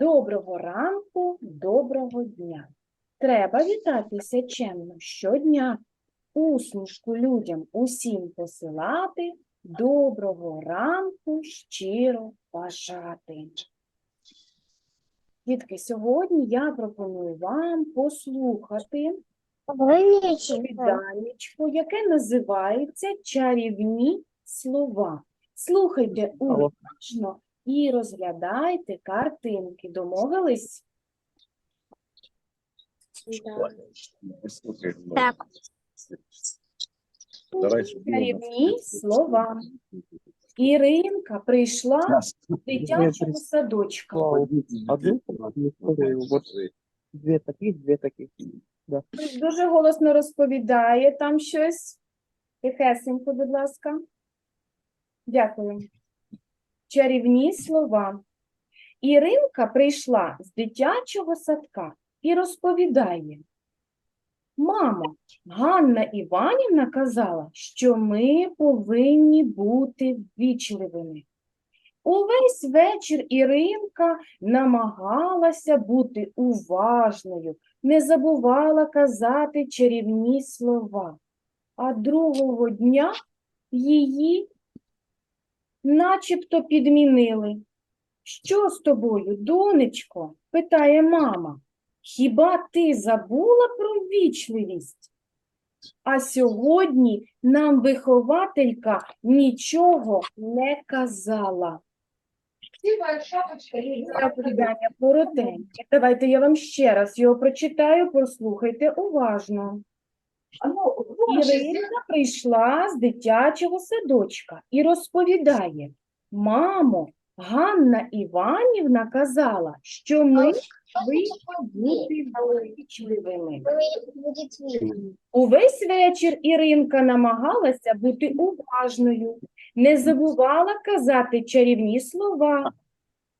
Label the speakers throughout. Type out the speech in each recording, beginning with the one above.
Speaker 1: Доброго ранку, доброго дня. Треба вітатися чемно щодня. Усмішку людям усім посилати, доброго ранку щиро бажати. Дітки, сьогодні я пропоную вам послухати Віданечко, яке називається чарівні слова. Слухайте уважно і розглядайте картинки. Домовились?
Speaker 2: Так.
Speaker 1: Чарівні слова. Іринка прийшла.
Speaker 3: Одну историю, вот две таких, две таких.
Speaker 1: Дуже голосно розповідає там щось. Тихесенько, будь ласка. Дякую. Чарівні слова. Іринка прийшла з дитячого садка і розповідає. Мамо, Ганна Іванівна казала, що ми повинні бути ввічливими. Увесь вечір Іринка намагалася бути уважною, не забувала казати чарівні слова. А другого дня її начебто підмінили. Що з тобою, донечко? питає мама. Хіба ти забула про ввічливість? А сьогодні нам вихователька нічого не казала. Давайте я вам ще раз його прочитаю, послухайте уважно. Іринка прийшла з дитячого садочка і розповідає: Мамо, Ганна Іванівна казала, що ми повинні бути ввічливими. Увесь вечір Іринка намагалася бути уважною, не забувала казати чарівні слова,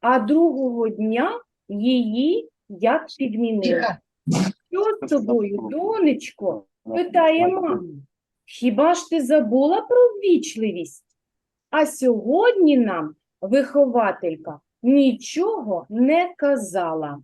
Speaker 1: а другого дня її як підмінили. Що з тобою, донечко? Питає мама. Хіба ж ти забула про ввічливість? А сьогодні нам вихователька нічого не казала.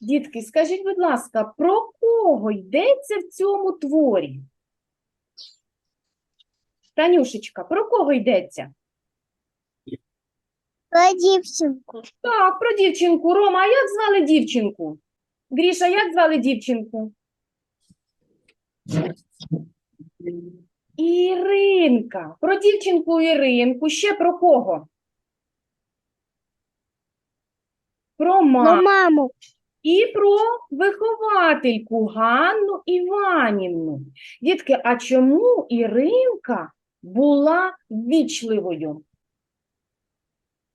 Speaker 1: Дітки, скажіть, будь ласка, про кого йдеться в цьому творі? Танюшечка, про кого йдеться?
Speaker 2: Про дівчинку.
Speaker 1: Так, про дівчинку. Рома, а як звали дівчинку? Гріша, як звали дівчинку? Іринка. Про дівчинку Іринку. Ще про кого? Про маму.
Speaker 2: Маму.
Speaker 1: І про виховательку Ганну Іванівну. Дітки, а чому Іринка була ввічливою?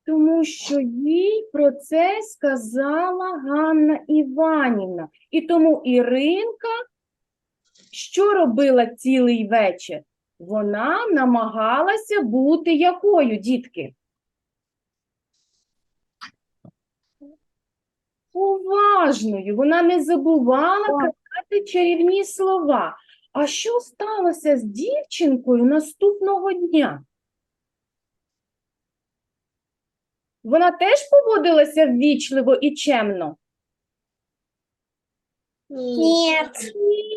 Speaker 1: Тому що їй про це сказала Ганна Іванівна. І тому Іринка що робила цілий вечір? Вона намагалася бути якою, дітки? Уважною. Вона не забувала казати чарівні слова. А що сталося з дівчинкою наступного дня? Вона теж поводилася ввічливо і чемно?
Speaker 2: Ні.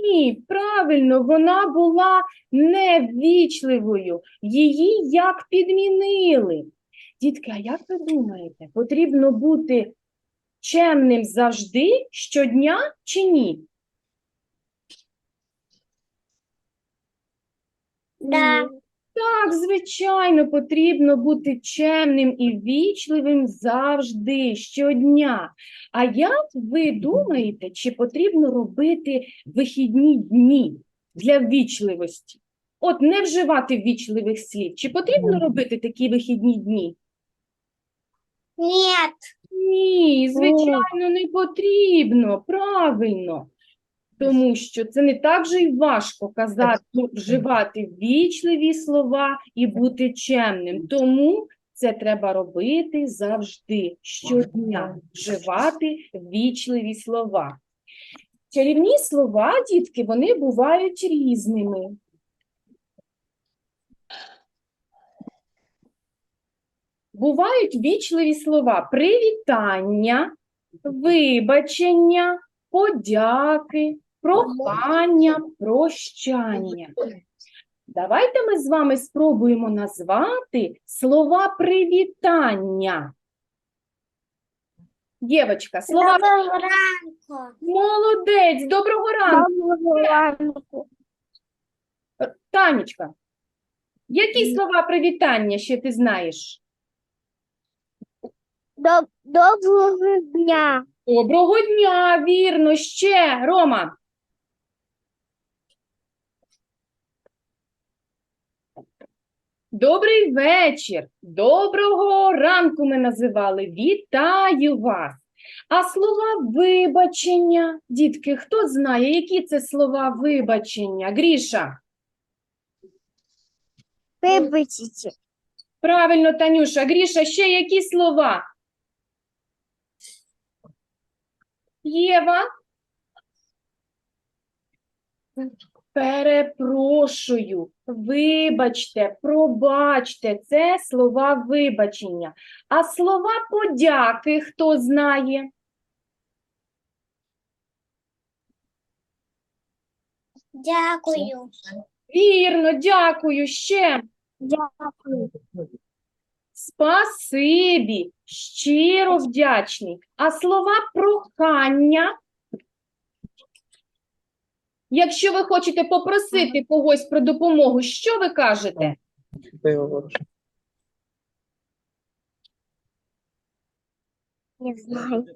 Speaker 1: Ні, правильно, вона була неввічливою. Її як підмінили. Дітки, а як ви думаєте, потрібно бути чемним завжди, щодня чи ні?
Speaker 2: Да.
Speaker 1: Так, звичайно, потрібно бути чемним і вічливим завжди, щодня. А як ви думаєте, чи потрібно робити вихідні дні для ввічливості? От не вживати ввічливих слів. Чи потрібно робити такі вихідні дні?
Speaker 2: Ні.
Speaker 1: Ні, звичайно, не потрібно, правильно. Тому що це не так же й важко казати, вживати ввічливі слова і бути чемним. Тому це треба робити завжди, щодня, вживати ввічливі слова. Чарівні слова, дітки, вони бувають різними. бувають вічливі слова привітання, вибачення, подяки, прохання, прощання. Давайте ми з вами спробуємо назвати слова привітання. Дівочка, слова
Speaker 2: Доброго ранку.
Speaker 1: молодець, доброго ранку.
Speaker 2: Доброго ранку.
Speaker 1: Танечка, які слова привітання ще ти знаєш?
Speaker 2: Доброго дня.
Speaker 1: Доброго дня, вірно, ще, Рома. Добрий вечір, доброго ранку ми називали. Вітаю вас. А слова вибачення, дітки, хто знає, які це слова вибачення? Гріша.
Speaker 2: Вибачте.
Speaker 1: Правильно, Танюша. Гріша, ще які слова? Єва? Перепрошую, вибачте, пробачте, це слова вибачення. А слова подяки хто знає?
Speaker 2: Дякую.
Speaker 1: Вірно, дякую. Ще
Speaker 2: Дякую.
Speaker 1: спасибі, щиро вдячний. А слова прохання? Якщо ви хочете попросити когось про допомогу, що ви кажете?
Speaker 2: Не знаю.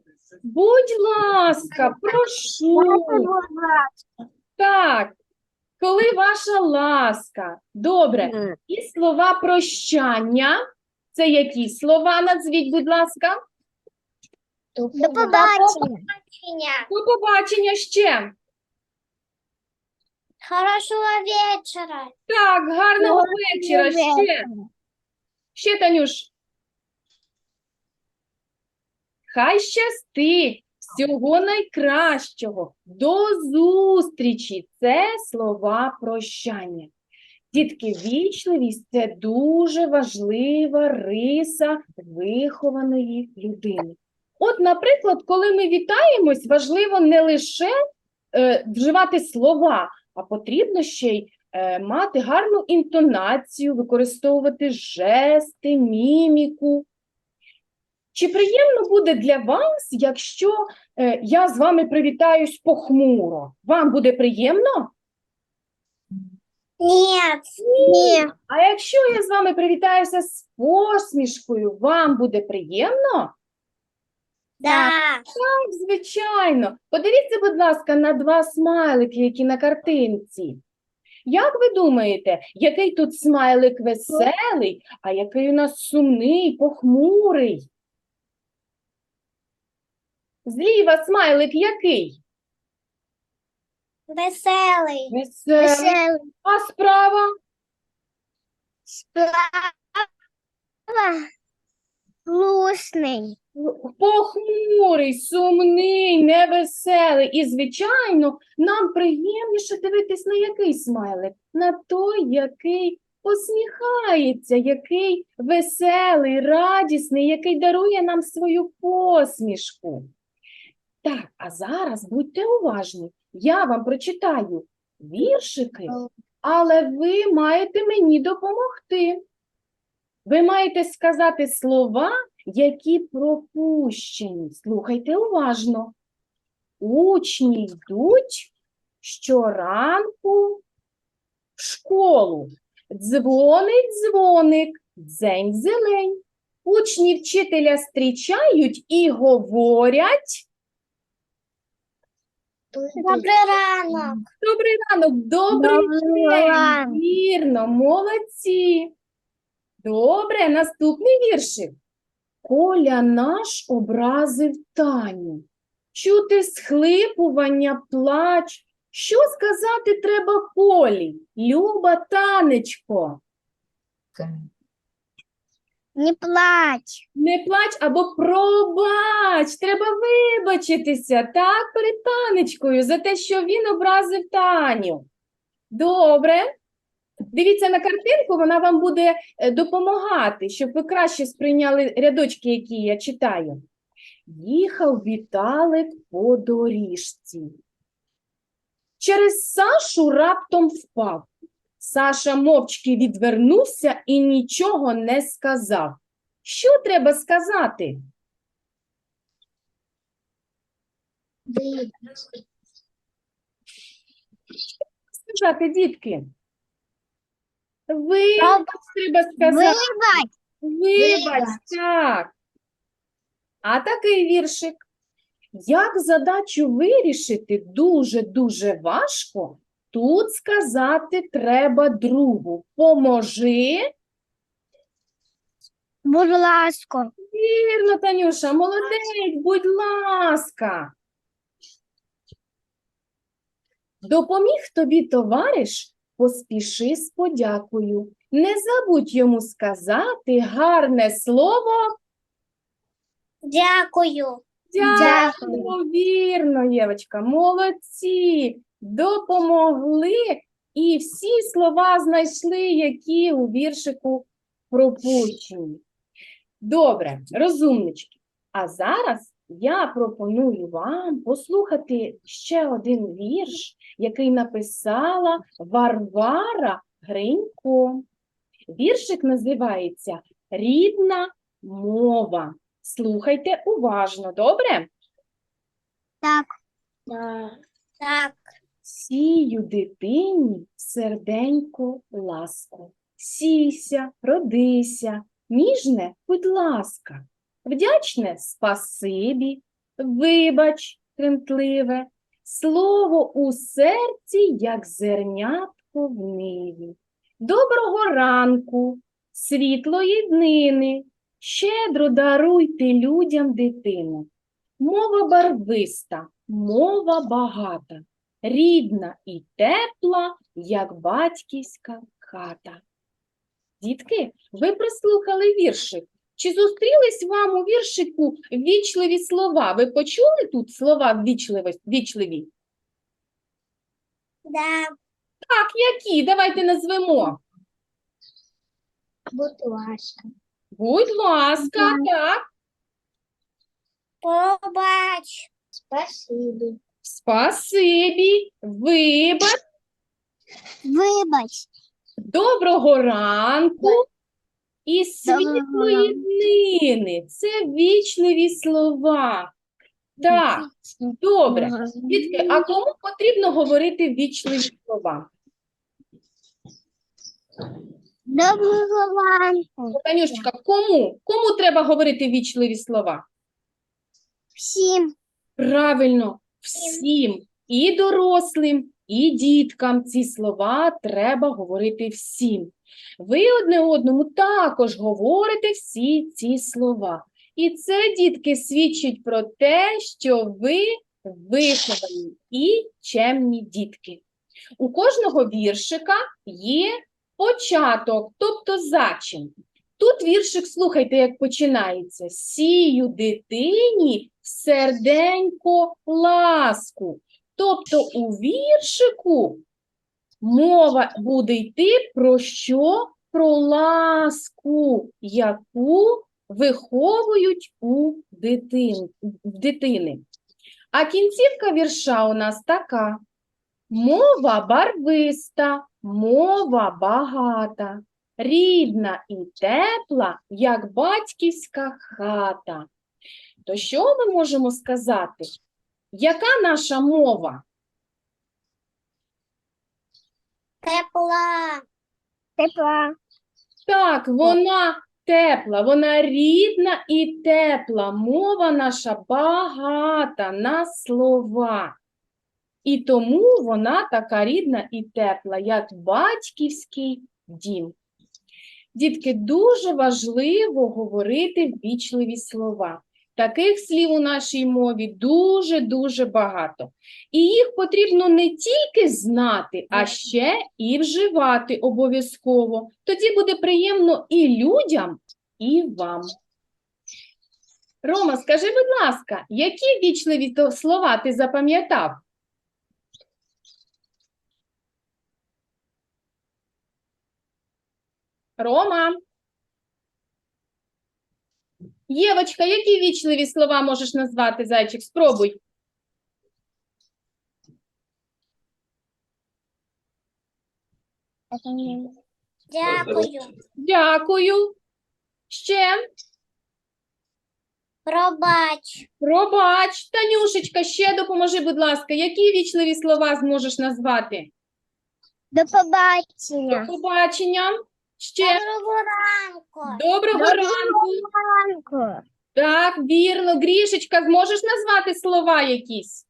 Speaker 1: Будь ласка, прошу. Так, коли ваша ласка. Добре. І слова прощання. Це які слова? Назвіть, будь ласка.
Speaker 2: До побачення.
Speaker 1: До побачення ще.
Speaker 2: Хорошого вечора.
Speaker 1: Так, гарного вечора ще. Ще, Танюш. Хай щастить. Всього найкращого. До зустрічі. Це слова прощання. Дітки, вічливість це дуже важлива риса вихованої людини. От, наприклад, коли ми вітаємось, важливо не лише е, вживати слова, а потрібно ще й е, мати гарну інтонацію, використовувати жести, міміку. Чи приємно буде для вас, якщо е, я з вами привітаюсь похмуро? Вам буде приємно?
Speaker 2: Нет. Нет.
Speaker 1: А якщо я з вами привітаюся з посмішкою, вам буде приємно?
Speaker 2: Да.
Speaker 1: Так, звичайно. Подивіться, будь ласка, на два смайлики, які на картинці. Як ви думаєте, який тут смайлик веселий, а який у нас сумний, похмурий? Зліва смайлик який?
Speaker 2: Веселий.
Speaker 1: Веселий.
Speaker 2: Веселий.
Speaker 1: А справа?
Speaker 2: Справа. Грустний.
Speaker 1: Похмурий, сумний, невеселий. І, звичайно, нам приємніше дивитись на який смайлик? На той, який посміхається, який веселий, радісний, який дарує нам свою посмішку. Так, а зараз будьте уважні. Я вам прочитаю віршики, але ви маєте мені допомогти. Ви маєте сказати слова, які пропущені. Слухайте уважно. Учні йдуть щоранку в школу. Дзвонить дзвоник, дзень зелень. Учні вчителя зустрічають і говорять.
Speaker 2: Добрий ранок.
Speaker 1: Добрий ранок, добрий
Speaker 2: Добрий
Speaker 1: день.
Speaker 2: ранок.
Speaker 1: Вірно, молодці. Добре, наступний віршик. Коля наш образив Таню. Чути схлипування, плач. Що сказати треба Колі? Люба танечко.
Speaker 2: Не плач.
Speaker 1: Не плач або пробач. Треба вибачитися, так, перед танечкою за те, що він образив Таню. Добре. Дивіться на картинку, вона вам буде е, допомагати, щоб ви краще сприйняли рядочки, які я читаю. Їхав Віталик по доріжці. Через Сашу раптом впав. Саша мовчки відвернувся і нічого не сказав. Що треба сказати? Що Сказати, дітки? Ви треба сказати.
Speaker 2: Вибач.
Speaker 1: Вибач, так. А такий віршик. Як задачу вирішити дуже-дуже важко, тут сказати треба другу. Поможи.
Speaker 2: Будь ласка.
Speaker 1: Вірно, Танюша, молодець, будь ласка. Допоміг тобі товариш, поспіши з подякою. Не забудь йому сказати гарне слово
Speaker 2: Дякую.
Speaker 1: Дякую, вірно, Євочка, молодці, допомогли і всі слова знайшли, які у віршику пропущені. Добре, розумнички. А зараз я пропоную вам послухати ще один вірш, який написала Варвара Гринько. Віршик називається Рідна мова. Слухайте уважно, добре?
Speaker 2: Так. Так.
Speaker 1: Сію дитині серденько ласку. Сійся, родися, ніжне, будь ласка, вдячне спасибі, вибач, тремтливе, слово у серці, як зернятко в ниві. Доброго ранку, світлої днини, щедро даруйте людям дитину. Мова барвиста, мова багата, рідна і тепла, як батьківська хата. Дітки, ви прислухали віршик. Чи зустрілись вам у віршику ввічливі слова? Ви почули тут слова ввічливі?
Speaker 2: Да.
Speaker 1: Так, які? Давайте назвемо.
Speaker 2: Будь ласка.
Speaker 1: Будь ласка, так.
Speaker 2: Побач. Спасибо.
Speaker 1: Спасибі, вибач,
Speaker 2: Вибач.
Speaker 1: доброго ранку і світлої днини. Це вічливі слова. Так, добре. Дітки, а кому потрібно говорити вічливі слова?
Speaker 2: Доброго ранку.
Speaker 1: Танюшечка, кому? Кому треба говорити вічливі слова?
Speaker 2: Всім.
Speaker 1: Правильно, всім, і дорослим, і діткам ці слова треба говорити всім. Ви одне одному також говорите всі ці слова. І це, дітки, свідчить про те, що ви виховані і чемні дітки. У кожного віршика є початок, тобто зачин. Тут віршик, слухайте, як починається. Сію дитині серденько ласку. Тобто у віршику мова буде йти про що? Про ласку, яку виховують у дитин, дитини. А кінцівка вірша у нас така. Мова барвиста, мова багата, рідна і тепла, як батьківська хата. То що ми можемо сказати? Яка наша мова?
Speaker 2: Тепла. Тепла.
Speaker 1: Так, вона тепла, вона рідна і тепла. Мова наша багата на слова. І тому вона така рідна і тепла, як батьківський дім. Дітки, дуже важливо говорити ввічливі слова. Таких слів у нашій мові дуже-дуже багато. І їх потрібно не тільки знати, а ще і вживати обов'язково. Тоді буде приємно і людям, і вам. Рома, скажи, будь ласка, які вічливі слова ти запам'ятав? Рома. Євочка, які вічливі слова можеш назвати, зайчик? Спробуй.
Speaker 2: Дякую.
Speaker 1: Дякую. Ще.
Speaker 2: Пробач.
Speaker 1: Пробач. Танюшечка, ще допоможи, будь ласка. Які вічливі слова зможеш назвати?
Speaker 2: До побачення.
Speaker 1: До побачення. Ще.
Speaker 2: Доброго ранку.
Speaker 1: Доброго ранку.
Speaker 2: ранку.
Speaker 1: Так, вірно. Грішечка, зможеш назвати слова якісь?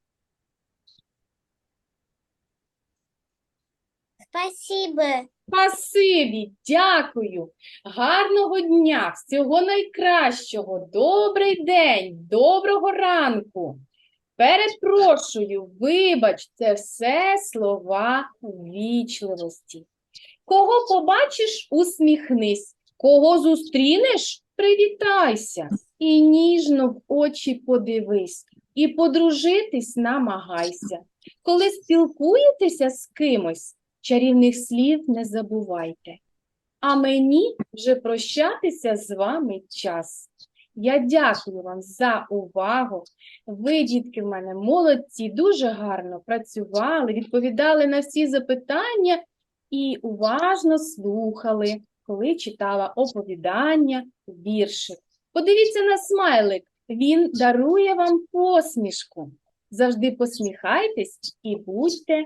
Speaker 2: Спасибо.
Speaker 1: Спасибі, дякую. Гарного дня, всього найкращого. Добрий день, доброго ранку. Перепрошую, вибач, це все слова вічливості. Кого побачиш, усміхнись. Кого зустрінеш, привітайся. І ніжно в очі подивись, і подружитись намагайся. Коли спілкуєтеся з кимось, чарівних слів не забувайте. А мені вже прощатися з вами час. Я дякую вам за увагу. Ви, дітки, в мене молодці, дуже гарно працювали, відповідали на всі запитання і уважно слухали, коли читала оповідання, віршик. Подивіться на смайлик, він дарує вам посмішку. Завжди посміхайтесь і будьте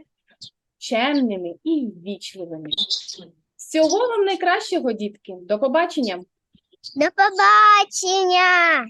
Speaker 1: чемними і ввічливими. Всього вам найкращого, дітки. До побачення!
Speaker 2: До побачення.